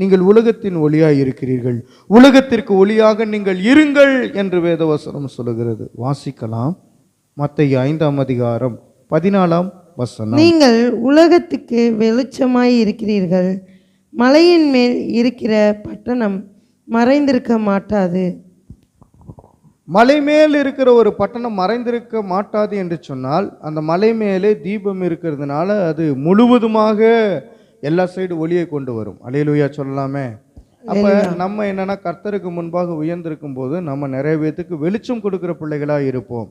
நீங்கள் உலகத்தின் ஒளியாய் இருக்கிறீர்கள். உலகத்திற்கு ஒளியாக நீங்கள் இருங்கள் என்று வேதவசனம் சொல்லுகிறது. வாசிக்கலாம். மத்திய ஐந்தாம் அதிகாரம் பதினாலாம் வசனம். நீங்கள் உலகத்துக்கு வெளிச்சமாய் இருக்கிறீர்கள். மலையின் மேல் இருக்கிற பட்டணம் மறைந்திருக்க மாட்டாது. மலை மேல் இருக்கிற ஒரு பட்டணம் மறைந்திருக்க மாட்டாது என்று சொன்னால் அந்த மலை மேலே தீபம் இருக்கிறதுனால அது முழுவதுமாக எல்லா சைடு ஒளியை கொண்டு வரும். அலையலுயா சொல்லலாமே. அப்ப நம்ம என்னன்னா கர்த்தருக்கு முன்பாக உயர்ந்திருக்கும் போது நம்ம நிறைய பேத்துக்கு வெளிச்சம் கொடுக்கிற பிள்ளைகளா இருப்போம்.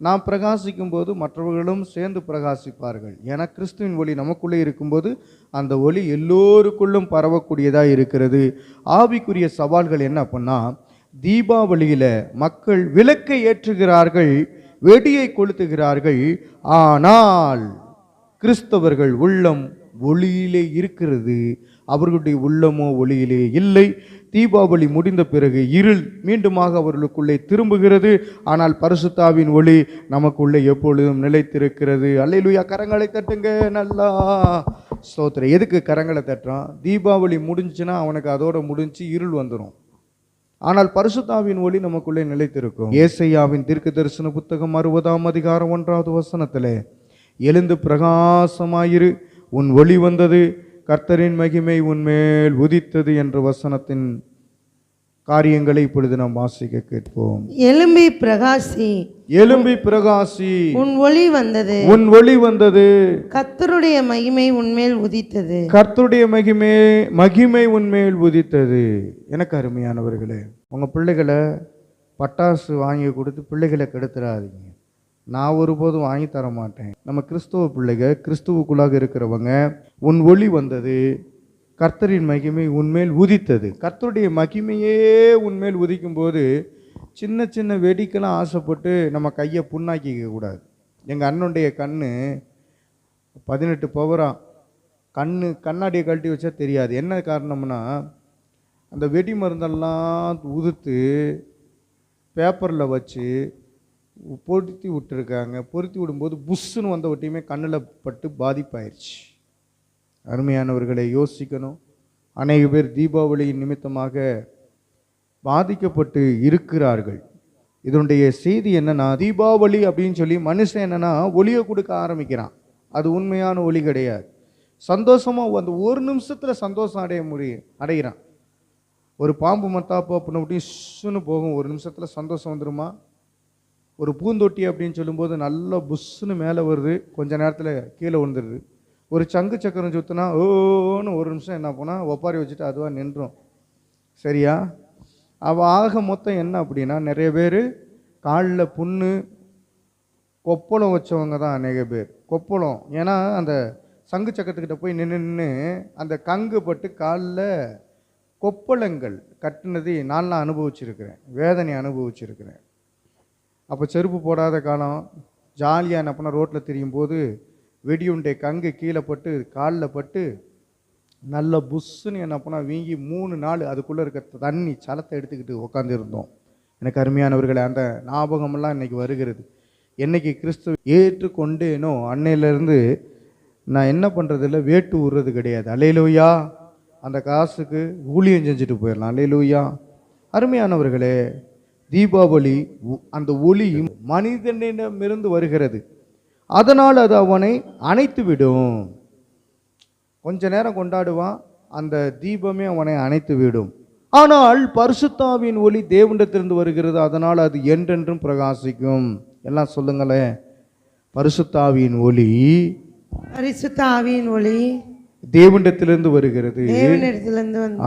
நாம் பிரகாசிக்கும் போது மற்றவர்களும் சேர்ந்து பிரகாசிப்பார்கள். ஏன்னா கிறிஸ்துவின் ஒளி நமக்குள்ளே இருக்கும்போது அந்த ஒளி எல்லோருக்குள்ளும் பரவக்கூடியதாக இருக்கிறது. ஆவிக்குரிய சவால்கள் என்ன அப்படின்னா தீபாவளியில மக்கள் விளக்கை ஏற்றுகிறார்கள் வெடியை கொளுத்துகிறார்கள். ஆனால் கிறிஸ்தவர்கள் உள்ளம் ஒளியிலே இருக்கிறது. அவர்களுடைய உள்ளமோ ஒளியிலே இல்லை. தீபாவளி முடிந்த பிறகு இருள் மீண்டுமாக அவர்களுக்குள்ளே திரும்புகிறது. ஆனால் பரிசுத்தாவின் ஒளி நமக்குள்ளே எப்பொழுதும் நிலைத்திருக்கிறது. அல்லையிலுயா கரங்களை தட்டுங்க நல்லா. ஸ்தோத்திரம். எதுக்கு கரங்களை தட்டுறான்? தீபாவளி முடிஞ்சுன்னா அவனுக்கு அதோட முடிஞ்சு இருள் வந்துடும் ஆனால் பரிசுத்தாவின் ஒளி நமக்குள்ளே நிலைத்திருக்கும். ஏசையாவின் தீர்க்க தரிசன புத்தகம் அறுபதாம் அதிகாரம் ஒன்றாவது வசனத்தில் எழுந்து பிரகாசமாயிரு. உன் ஒளி வந்தது கர்த்தரின் மகிமை உன்மேல் உதித்தது என்ற வசனத்தின் காரியங்களை இப்பொழுது நாம் வாசிக்க கேட்போம். எலும்பி பிரகாசி. எலும்பி பிரகாசி. உன் ஒளி வந்தது. உன் ஒளி வந்தது. கர்த்தருடைய மகிமை உன்மேல் உதித்தது. கர்த்தருடைய மகிமை மகிமை உன்மேல் உதித்தது. எனக்கு அருமையானவர்களே உங்கள் பிள்ளைகளை பட்டாசு வாங்கி கொடுத்து பிள்ளைகளை கெடுத்துடாதீங்க நான் ஒருபோதும் வாங்கி தர மாட்டேன் நம்ம கிறிஸ்துவ பிள்ளைங்க கிறிஸ்துவுக்குள்ளாக இருக்கிறவங்க உன் ஒளி வந்தது கர்த்தரின் மகிமை உன்மேல் உதித்தது. கர்த்தருடைய மகிமையே உன்மேல் உதிக்கும் போது சின்ன சின்ன வெடிக்கெல்லாம் ஆசைப்பட்டு நம்ம கையை புண்ணாக்கிக்க கூடாது. எங்கள் அண்ணனுடைய கண் பதினெட்டு பவரா கண் கண்ணாடியை கழட்டி வச்சா தெரியாது. என்ன காரணம்னா அந்த வெடி மருந்தெல்லாம் உதுத்து பேப்பரில் வச்சு பொருத்தி விட்டுருக்காங்க. பொருத்தி விடும்போது புஷ்ஷுன்னு வந்த ஒட்டியுமே கண்ணில் பட்டு பாதிப்பாயிருச்சு. அருமையானவர்களை யோசிக்கணும். அநேக பேர் தீபாவளியின் நிமித்தமாக பாதிக்கப்பட்டு இருக்கிறார்கள். இதனுடைய செய்தி என்னென்னா தீபாவளி அப்படின்னு சொல்லி மனுஷன் என்னன்னா ஒளியை கொடுக்க ஆரம்பிக்கிறான். அது உண்மையான ஒளி கிடையாது. சந்தோஷமாக அந்த ஒரு நிமிஷத்தில் சந்தோஷம் அடைய முடியும் அடைகிறான். ஒரு பாம்பு மத்தாப்பு அப்படின்னு அப்படி சுன்னு போகும் ஒரு நிமிஷத்தில் சந்தோஷம் வந்துருமா? ஒரு பூந்தொட்டி அப்படின்னு சொல்லும்போது நல்லா புஷ்ஷுன்னு மேலே வருது. கொஞ்ச நேரத்தில் கீழே விழுந்துருது. ஒரு சங்கு சக்கரம் சுற்றினா ஓன்னு ஒரு நிமிஷம் என்ன போனால் ஒப்பாரி வச்சுட்டு அதுவாக நின்றோம். சரியா? அவள் ஆக மொத்தம் என்ன அப்படின்னா நிறைய பேர் காலில் புண்ணு கொப்பளம் வச்சவங்க தான் அநேக பேர். கொப்பளம். ஏன்னா அந்த சங்கு சக்கரத்துக்கிட்ட போய் நின்று நின்று அந்த கங்கு பட்டு காலில் கொப்பளங்கள் கட்டினது நான் நான் அனுபவிச்சிருக்கிறேன். வேதனை அனுபவிச்சிருக்கிறேன். அப்போ செருப்பு போடாத காலம் ஜாலியாக என்ன பண்ண ரோட்டில் தெரியும் போது வெடியுண்டை கங்கு கீழே பட்டு காலில் பட்டு நல்ல புஷ்ஷுன்னு என்ன பண்ணால் வீங்கி மூணு நாள் அதுக்குள்ளே இருக்க தண்ணி சலத்தை எடுத்துக்கிட்டு உட்காந்துருந்தோம் எனக்கு அருமையானவர்களே அந்த ஞாபகமெல்லாம் இன்னைக்கு வருகிறது. என்னைக்கு கிறிஸ்துவ ஏற்றுக்கொண்டேனோ அன்னையிலேருந்து நான் என்ன பண்ணுறதில்ல வேட்டு விடுறது கிடையாது. அலையிலூயா அந்த காசுக்கு ஊழியம் செஞ்சுட்டு போயிடலாம். அலையிலூயா அருமையானவர்களே தீபாவளி உ- அந்த ஒளி மனிதனிடமிருந்து வருகிறது. அதனால் அது அவனை அணைத்து விடும் கொஞ்ச நேரம் கொண்டாடுவான் அந்த தீபமே அவனை அணைத்து விடும் ஆனால் பரிசுத்தாவின் ஒளி தேவனிடத்திலிருந்து வருகிறது அதனால் அது என்றென்றும் பிரகாசிக்கும். எல்லாம் சொல்லுங்களேன். பரிசுத்தாவின் ஒளி. பரிசுத்தாவின் ஒளி. தேவனிடத்திலிருந்து வருகிறது.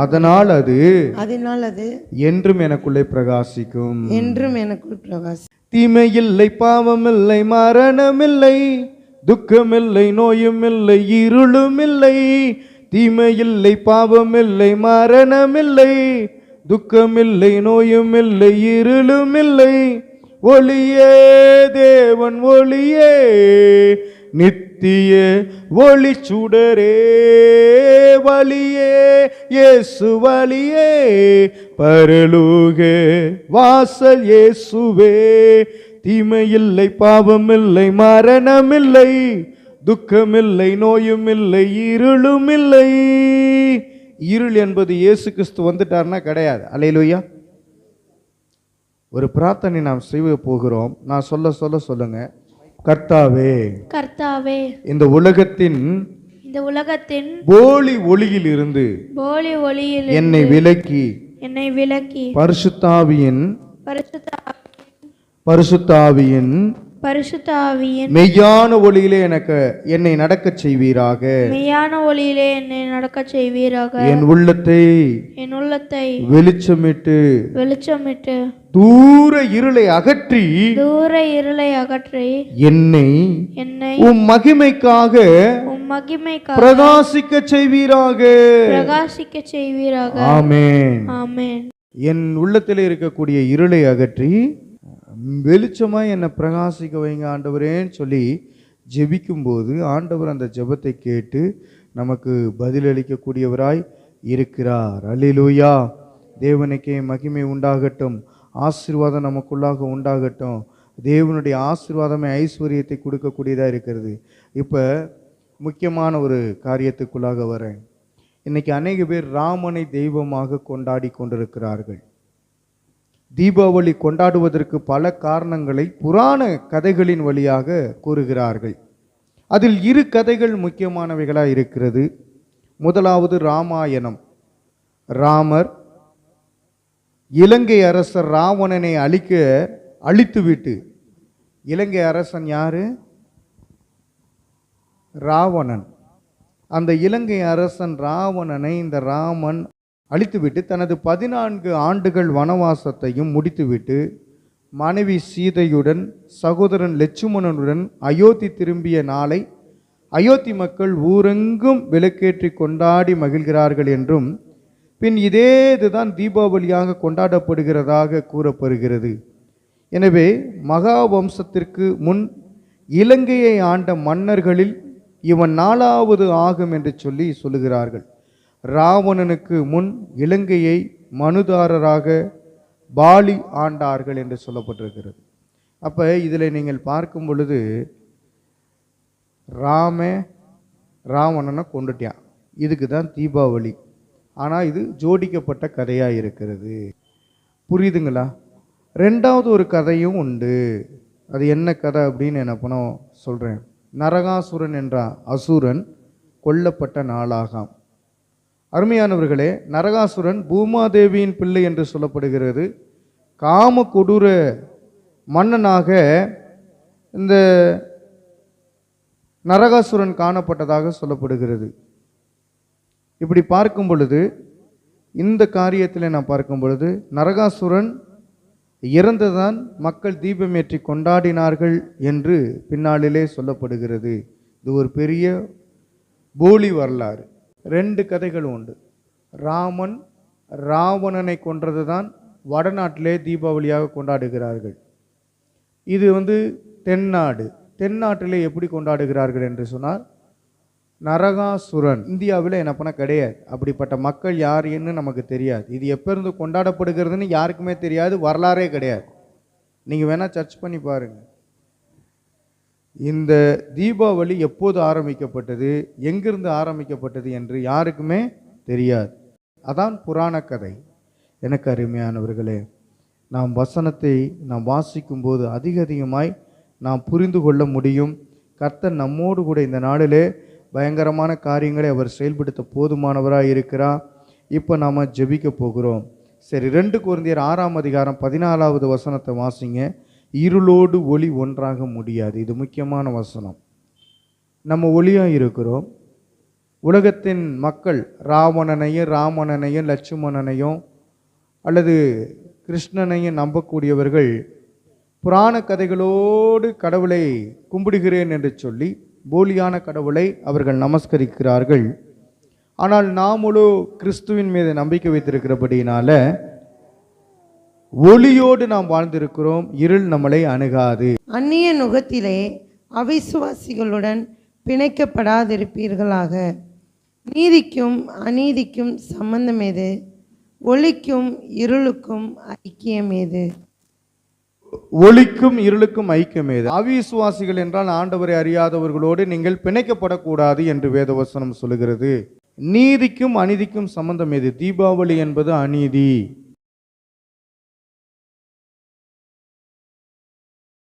அதனால் அது அதனால் அது என்றும் எனக்குள்ளே பிரகாசிக்கும். என்றும் எனக்குள் பிரகாசி தீமையில்லை பாவமில்லை மரணமில்லை துக்கமில்லை நோயுமில்லை இருளுமில்லை தீமையில்லை பாவமில்லை மரணமில்லை துக்கமில்லை நோயுமில்லை இருளுமில்லை. ஒளியே தேவன் ஒளியே நித்திய ஒளி சுடரே வழியே இயேசு வழியே பரலோக வாசல் இயேசுவே தீமையில்லை பாவமில்லை மரணமில்லை துக்கமில்லை நோயுமில்லை இருளுமில்லை. இருள் என்பது இயேசு கிறிஸ்து வந்துட்டார்னா கிடையாது. அலையிலுயா ஒரு பிரார்த்தனை நாம் செய்ய போகிறோம். நான் சொல்ல சொல்ல சொல்லுங்கள் கர்த்தாவே கர்த்தாவே இந்த உலகத்தின் இந்த உலகத்தின் போலி ஒளியில் இருந்து போலி ஒளியில் என்னை விலக்கி என்னை விலக்கி பரிசுத்தாவியின் பரிசுத்த பரிசுத்தாவியின் பரிசுத்த ஆவியின் மெய்யான ஒளியிலே எனக்கு என்னை நடக்கச் செய்வீராக. மெய்யான ஒளியிலே என்னை நடக்கச் செய்வீராக. என் உள்ளத்தை என் உள்ளத்தை வெளிச்சமிட்டு வெளிச்சமிட்டு தூர இருளை அகற்றி தூர இருளை அகற்றி என்னை என்னை உம் மகிமைக்காக உம் மகிமைக்காக பிரகாசிக்க செய்வீராக. பிரகாசிக்க செய்வீராக. ஆமென். ஆமென். என் உள்ளத்தில் இருக்கக்கூடிய இருளை அகற்றி வெளிச்சமா என்னை பிரகாசிக்க வைங்க ஆண்டவரேன்னு சொல்லி ஜெபிக்கும்போது ஆண்டவர் அந்த ஜெபத்தை கேட்டு நமக்கு பதிலளிக்கக்கூடியவராய் இருக்கிறார். அல்லேலூயா. தேவனுக்கே மகிமை உண்டாகட்டும். ஆசீர்வாதம் நமக்குள்ளாக உண்டாகட்டும். தேவனுடைய ஆசீர்வாதமே ஐஸ்வர்யத்தை கொடுக்கக்கூடியதாக இருக்கிறது. இப்போ முக்கியமான ஒரு காரியத்துக்குள்ளாக வரேன். இன்றைக்கி அநேக பேர் ராமனை தெய்வமாக கொண்டாடி கொண்டிருக்கிறார்கள். தீபாவளி கொண்டாடுவதற்கு பல காரணங்களை புராண கதைகளின் வழியாக கூறுகிறார்கள். அதில் இரு கதைகள் முக்கியமானவைகளாக இருக்கிறது. முதலாவது ராமாயணம். ராமர் இலங்கை அரசர் ராவணனை அழிக்க அழித்துவிட்டு இலங்கை அரசன் யாரு? ராவணன். அந்த இலங்கை அரசன் ராவணனை இந்த ராமன் அழித்துவிட்டு தனது பதினான்கு ஆண்டுகள் வனவாசத்தையும் முடித்துவிட்டு மனைவி சீதையுடன் சகோதரன் லட்சுமணனுடன் அயோத்தி திரும்பிய நாளை அயோத்தி மக்கள் ஊரெங்கும் விளக்கேற்றி கொண்டாடி மகிழ்கிறார்கள் என்றும் பின் இதே இதுதான் தீபாவளியாக கொண்டாடப்படுகிறதாக கூறப்படுகிறது. எனவே மகா வம்சத்திற்கு முன் இலங்கையை ஆண்ட மன்னர்களில் இவன் நாலாவது ஆகும் என்று சொல்லி சொல்லுகிறார்கள். ராவணனுக்கு முன் இலங்கையை மனுதாரராக பாலி ஆண்டார்கள் என்று சொல்லப்பட்டிருக்கிறது. அப்போ இதில் நீங்கள் பார்க்கும் பொழுது ராம ராவணனை கொண்டுட்டான். இதுக்கு தான் தீபாவளி. ஆனால் இது ஜோடிக்கப்பட்ட கதையாக இருக்கிறது. புரியுதுங்களா? ரெண்டாவது ஒரு கதையும் உண்டு. அது என்ன கதை அப்படின்னு என்ன பண்ண சொல்கிறேன் நரகாசுரன் என்ற அசுரன் கொல்லப்பட்ட நாளாகாம். அருமையானவர்களே நரகாசுரன் பூமாதேவியின் பிள்ளை என்று சொல்லப்படுகிறது. காம கொடூர மன்னனாக இந்த நரகாசுரன் காணப்பட்டதாக சொல்லப்படுகிறது. இப்படி பார்க்கும் பொழுது இந்த காரியத்தில் நான் பார்க்கும் பொழுது நரகாசுரன் இறந்துதான் மக்கள் தீபமேற்றி கொண்டாடினார்கள் என்று பின்னாளிலே சொல்லப்படுகிறது. இது ஒரு பெரிய போலி வரலாறு. ரெண்டு கதைகள் உண்டு. ராமன் ராவணனை கொன்றது தான் வடநாட்டிலே தீபாவளியாக கொண்டாடுகிறார்கள். இது வந்து தென்னாடு. தென்னாட்டிலே எப்படி கொண்டாடுகிறார்கள் என்று சொன்னால் நரகாசுரன். இந்தியாவில் என்ன பண்ண கிடையாது. அப்படிப்பட்ட மக்கள் யார் என்று நமக்கு தெரியாது. இது எப்போருந்து கொண்டாடப்படுகிறதுன்னு யாருக்குமே தெரியாது வரலாறே கிடையாது. நீங்கள் வேணால் சர்ச் பண்ணி பாருங்கள் இந்த தீபாவளி எப்போது ஆரம்பிக்கப்பட்டது எங்கிருந்து ஆரம்பிக்கப்பட்டது என்று யாருக்குமே தெரியாது. அதான் புராண கதை. எனக்கு அருமையானவர்களே நாம் வசனத்தை நாம் வாசிக்கும்போது அதிக அதிகமாய் நாம் புரிந்து கொள்ள முடியும். கர்த்தர் நம்மோடு கூட இந்த நாளிலே பயங்கரமான காரியங்களை அவர் செயல்படுத்த போதுமானவராக இருக்கிறார். இப்போ நாம் ஜெபிக்க போகிறோம். சரி ரெண்டு குழந்தையர் ஆறாம் அதிகாரம் பதினாலாவது வசனத்தை வாசிங்க. இருளோடு ஒளி ஒன்றாக முடியாது. இது முக்கியமான வசனம். நம்ம ஒளியாக இருக்கிறோம். உலகத்தின் மக்கள் ராவணனையும் ராமணனையும் லட்சுமணனையும் அல்லது கிருஷ்ணனையும் நம்பக்கூடியவர்கள் புராண கதைகளோடு கடவுளை கும்பிடுகிறேன் என்று சொல்லி போலியான கடவுளை அவர்கள் நமஸ்கரிக்கிறார்கள். ஆனால் நாமளோ கிறிஸ்துவின் மீது நம்பிக்கை வைத்திருக்கிறபடியினால ஒளியோடு நாம் வாழ்ந்திருக்கிறோம் இருள் நம்மளை அணுகாது. அந்நிய நுகத்திலே அவிசுவாசிகளுடன் பிணைக்கப்படாதிருப்பீர்களாக. நீதிக்கும் அநீதிக்கும் சம்பந்தம் எது? ஒளிக்கும் இருளுக்கும் ஐக்கியம் ஏது ஒளிக்கும் இருளுக்கும் ஐக்கியம் அவிசுவாசிகள் என்றால் ஆண்டவரை அறியாதவர்களோடு நீங்கள் பிணைக்கப்படக்கூடாது என்று வேதவசனம் சொல்லுகிறது. நீதிக்கும் அநீதிக்கும் சம்பந்தம் எது? தீபாவளி என்பது அநீதி.